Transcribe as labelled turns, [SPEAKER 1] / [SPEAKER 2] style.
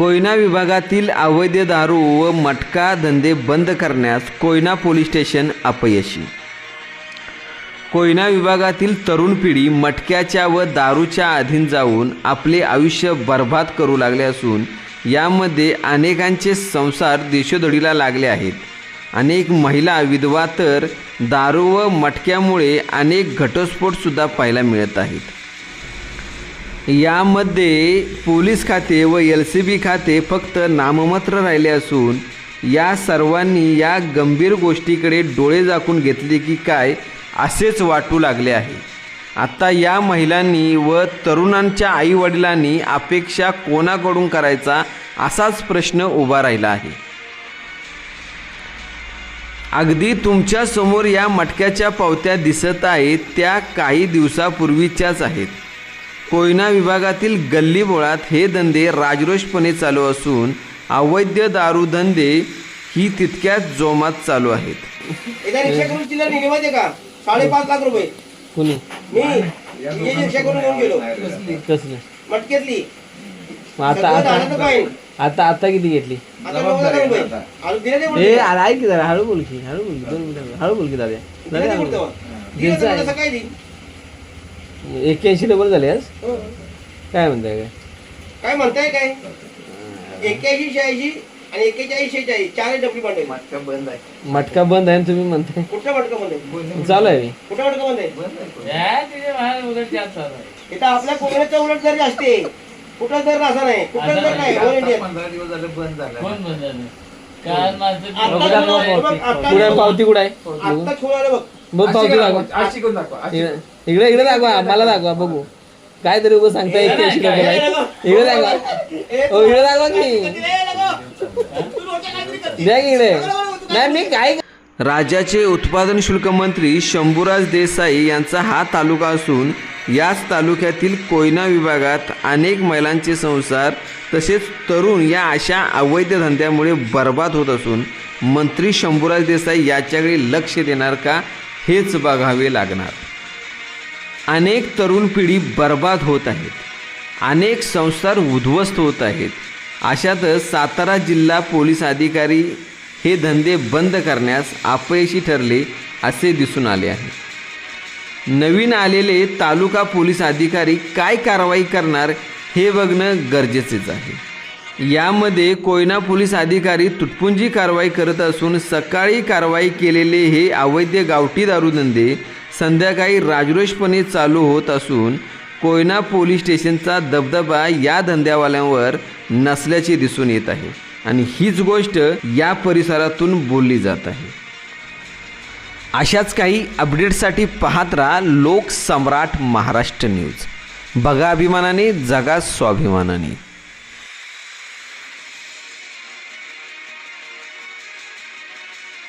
[SPEAKER 1] कोयना विभागातील अवैध दारू व मटका धंदे बंद करण्यास कोयना पोलीस स्टेशन अपयशी. कोयना विभागातील तरुण पिढी मटक्याच्या व दारूच्या अधीन जाऊन आपले आयुष्य बर्बाद करू लागले असून यामध्ये अनेकांचे संसार देशोधडीला लागले आहेत. अनेक महिला विधवा तर दारू व मटक्यामुळे अनेक घटस्फोटसुद्धा पाहायला मिळत आहेत. यामध्ये पोलीस खाते व एल सी बी खाते फक्त नाममात्र राहिले असून या सर्वांनी या गंभीर गोष्टीकडे डोळे झाकून घेतले की काय असेच वाटू लागले आहे. आता या महिलांनी व तरुणांच्या आईवडिलांनी अपेक्षा कोणाकडून करायचा असाच प्रश्न उभा राहिला आहे. अगदी तुमच्यासमोर या मटक्याच्या पावत्या दिसत आहेत त्या काही दिवसापूर्वीच्याच आहेत. कोयना विभागातील गल्लीबोळात हे धंदे राजरोषपणे चालू असून अवैध दारू धंदे ही तितक्याच जोमात चालू आहेत.
[SPEAKER 2] एकदा रिक्षा करून चिल्लर नेली माहितीये का? साडेपाच लाख रुपये.
[SPEAKER 3] कुणी?
[SPEAKER 2] मी ही रिक्षा करून घेऊन गेलो.
[SPEAKER 3] कसलं?
[SPEAKER 2] मटक्यातली.
[SPEAKER 3] मग आता आता आता आता किती घेतली?
[SPEAKER 2] आता नऊ हजार रुपये. अजून दिले नाही
[SPEAKER 3] ए
[SPEAKER 2] पुढे.
[SPEAKER 3] अरे ऐक की जरा हळू बोल की हळू बोल की दोन मिनिटं हळू बोल की दादा.
[SPEAKER 2] दिले नाही
[SPEAKER 3] दादा
[SPEAKER 2] तेव्हा. दिले तर सकाळी.
[SPEAKER 3] एक्क्याऐंशी डबल झाले आज?
[SPEAKER 2] हो.
[SPEAKER 3] काय म्हणताय काय?
[SPEAKER 2] काय म्हणताय काय? एक्क्याऐंशी शहाऐंशी आणि एक्केचाळीस शेहेचाळीस चार डबली पाठवली
[SPEAKER 3] मटका बंद आहे. आणि तुम्ही म्हणताय?
[SPEAKER 2] कुठं मटका बंद आहे?
[SPEAKER 3] चालू आहे.
[SPEAKER 2] कुठं मटका बंद आहे? इथं आपल्या कोकणाच्या उलट दर जास्त आहे कुठं दर असा नाही. कुठं दर नाही ऑल इंडियात आता छोड आलं बघ, आता
[SPEAKER 3] कुठे आहे? पावती कुठे आहे?
[SPEAKER 2] आता छोड आलं बघ.
[SPEAKER 3] बघ पावती दाखवा इकडे इकडे इकडे दाखवा मला दाखवा बघू. काय तरी उभं सांगता आहे इकडे दाखवा. हो इकडे दाखवा की. द्या की इकडे. नाही मी काय
[SPEAKER 1] राज्याचे उत्पादन शुल्क मंत्री शंभूराज देसाई यांचा हा तालुका असून याच तालुक्यातील कोयना विभागात अनेक महिलांचे संसार तसेच तरुण या अशा अवैध धंद्यामुळे बर्बाद होत असून मंत्री शंभूराज देसाई याच्याकडे लक्ष देणार का? हेच बघावे लागणार. अनेक तरुण पिढी बर्बाद होत आहेत. अनेक संसार उद्ध्वस्त होत आहेत. अशातच सातारा जिल्हा पोलीस अधिकारी हे धंदे बंद करण्यास अपयशी ठरले असे दिसून आले आहे. नवीन आलेले तालुका पोलीस अधिकारी काय कारवाई करणार हे बघणं गरजेचेच आहे. यामध्ये कोयना पोलीस अधिकारी तुटपुंजी कारवाई करत असून सकाळी कारवाई केलेले हे अवैध गावठी दारूधंदे संध्याकाळी राजरोषपणे चालू होत असून कोयना पोलीस स्टेशनचा दबदबा या धंद्यावाल्यांवर नसल्याचे दिसून येत आहे. आणि हीच गोष्ट या परिसरातून बोलली जात आहे. अशाच काही अपडेट्ससाठी पाहत राहा लोकसम्राट महाराष्ट्र न्यूज. बघा अभिमानाने जगा स्वाभिमानाने.